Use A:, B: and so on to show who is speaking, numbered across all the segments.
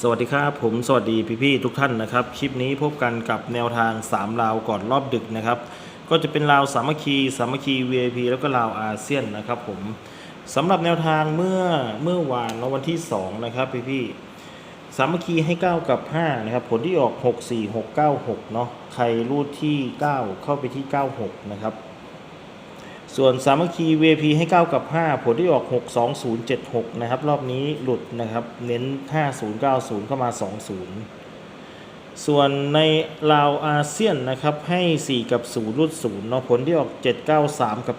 A: สวัสดีครับผมสวัสดีพี่ๆทุกท่านนะครับคลิปนี้พบกันกับแนวทาง 3 ราวก่อนรอบดึกนะครับ ก็จะเป็นราวสามัคคีสามัคคี VIP แล้วก็ราวอาเซียนนะครับผมสำหรับแนวทางเมื่อเมื่อวานเนอะวันที่ 2 นะครับพี่ๆสามัคคีให้ 9 กับ 5 นะครับ ผลที่ออก 6 4 6 9 6เนาะใครรูดที่ 9 เข้าไปที่ 96 นะครับ ส่วนสามัคคี VP ให้ 9 กับ 5 ผลที่ออก 62076 นะครับ รอบนี้หลุดนะครับ เน้น 5090 เข้ามา 20 ส่วนในลาวอาเซียนนะครับ ให้ 4 กับ 0 รุด0เนาะผลที่ออก 793 กับ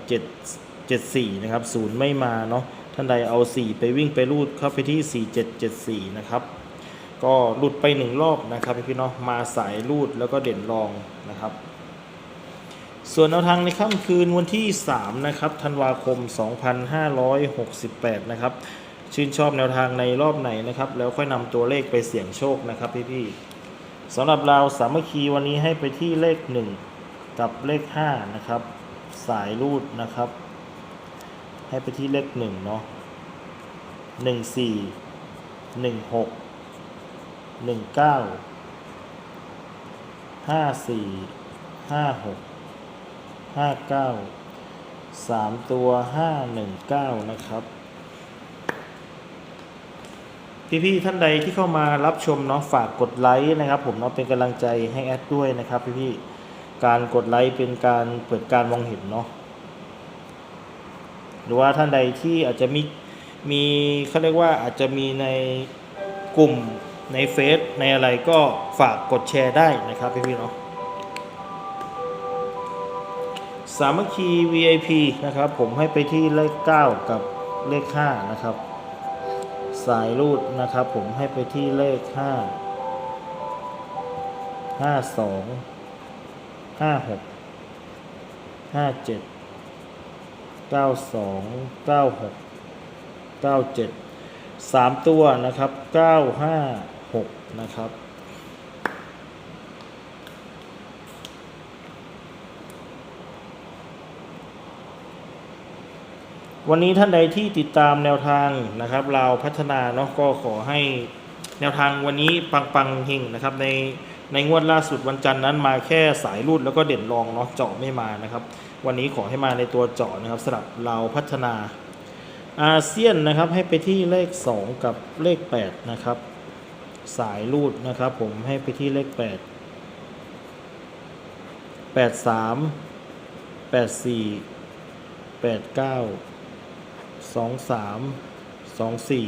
A: 7 74 นะครับ 0 ไม่มาเนาะท่านใดเอา 4 ไปวิ่งไปรูดเข้าไปที่ 4774 นะครับ ก็หลุดไป 1 รอบนะครับพี่ๆเนาะมาสายรูดแล้วก็เด่นรองนะครับ ส่วนแนวทางในค่ำคืนวันที่ 3 นะครับธันวาคม 2568 นะครับ ชื่นชอบแนวทางในรอบไหนนะครับ แล้วค่อยนำตัวเลขไปเสี่ยงโชคนะครับพี่ๆสำหรับเราสามัคคีวันนี้ให้ไปที่เลข 1 กับเลข 5 นะครับ สายรูดนะครับ ให้ไปที่เลข 1 เนาะ14 16 19 54 56 ห้าเก้าสามตัวห้าหนึ่งเก้านะครับ พี่ๆท่านใดที่เข้ามารับชมเนาะฝากกดไลค์นะครับ ผมเนาะเป็นกำลังใจให้แอดด้วยนะครับ พี่ๆการกดไลค์เป็นการเปิดการมองเห็นเนาะหรือว่าท่านใดที่อาจจะมีมีเขาเรียกว่าอาจจะมีในกลุ่มในเฟซในอะไรก็ฝากกดแชร์ได้นะครับพี่ๆเนาะ สามัคคี VIP นะครับ ผมให้ไปที่เลข 9 กับเลข 5 นะครับ สายรูดนะครับ ผมให้ไปที่เลข 5 52 56 57 92 96 97 3 ตัวนะครับ 956 นะครับ วันนี้ท่านใดที่ติดตามแนวทางนะครับเราพัฒนาเนาะก็ขอให้แนวทางวันนี้ปังปังๆเฮงนะครับในในงวดล่าสุดวันจันทร์นั้นมาแค่สายรูดแล้วก็เด่นรองเนาะเจาะไม่มานะครับ วันนี้ขอให้มาในตัวเจาะนะครับสำหรับเราพัฒนาอาเซียนนะครับให้ไปที่เลข 2 กับเลข 8 นะครับ สายรูดนะครับ ผมให้ไปที่เลข 8 8 3 8 4 8 9 สองสามสองสี่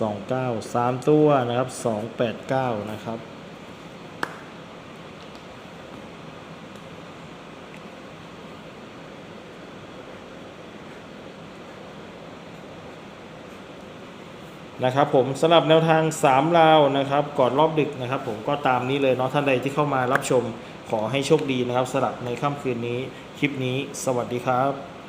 A: สองเก้าสามตัวนะครับสองแปดเก้านะครับนะครับผมสำหรับแนวทาง3ราวนะครับก่อนรอบดึกนะครับ ผมก็ตามนี้เลยเนาะท่านใดที่เข้ามารับชมขอให้โชคดีนะครับสำหรับในค่ำคืนนี้ คลิปนี้ สวัสดีครับ